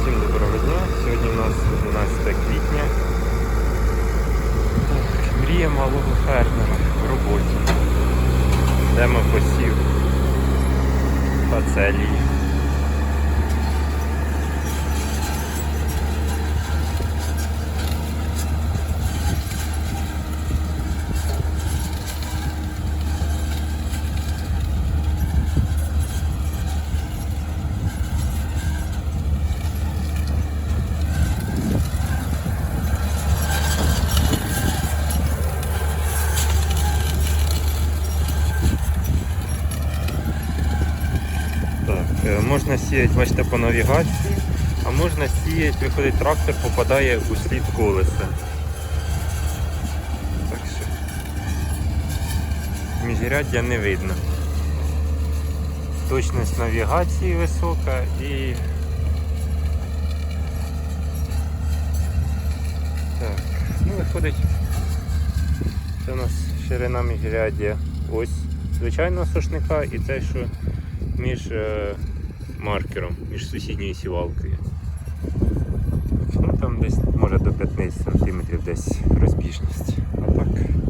Всім доброго дня. Сьогодні у нас 12 квітня. Так, мрія малого фермера в роботі. Йдемо посів фацелії. Так, е, можна сіяти, бачите, по навігації, а можна сіяти, виходить трактор, попадає у слід колеса. Так що міжряддя не видно. Точність навігації висока і. Так, ну виходить. Це у нас ширина міжряддя ось звичайного сушника і те, що між е, маркером, між сусідньою сівалкою. Ну там десь може до 15 см десь розбіжність. А так. Ось так.